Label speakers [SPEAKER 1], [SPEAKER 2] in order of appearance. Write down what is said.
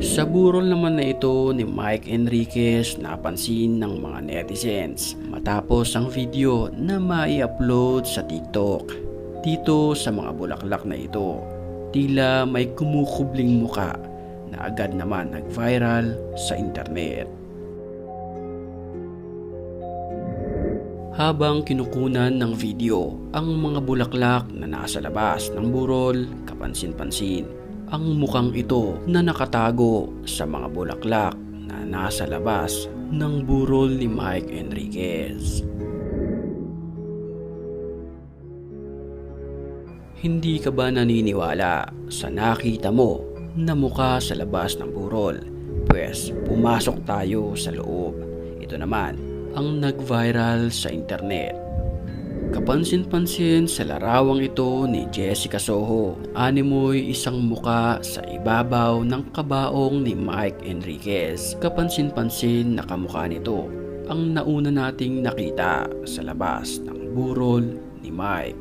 [SPEAKER 1] Sa burol naman na ito ni Mike Enriquez napansin ng mga netizens matapos ang video na mai-upload sa TikTok. Dito sa mga bulaklak na ito, tila may kumukubling muka na agad naman nag-viral sa internet. Habang kinukunan ng video ang mga bulaklak na nasa labas ng burol, kapansin-pansin ang mukhang ito na nakatago sa mga bulaklak na nasa labas ng burol ni Mike Enriquez. Hindi ka ba naniniwala sa nakita mo na mukha sa labas ng burol? Pwes, pumasok tayo sa loob. Ito naman ang nag-viral sa internet. Kapansin-pansin sa larawang ito ni Jessica Soho, animoy isang muka sa ibabaw ng kabaong ni Mike Enriquez. Kapansin-pansin na kamukha nito ang nauna nating nakita sa labas ng burol ni Mike.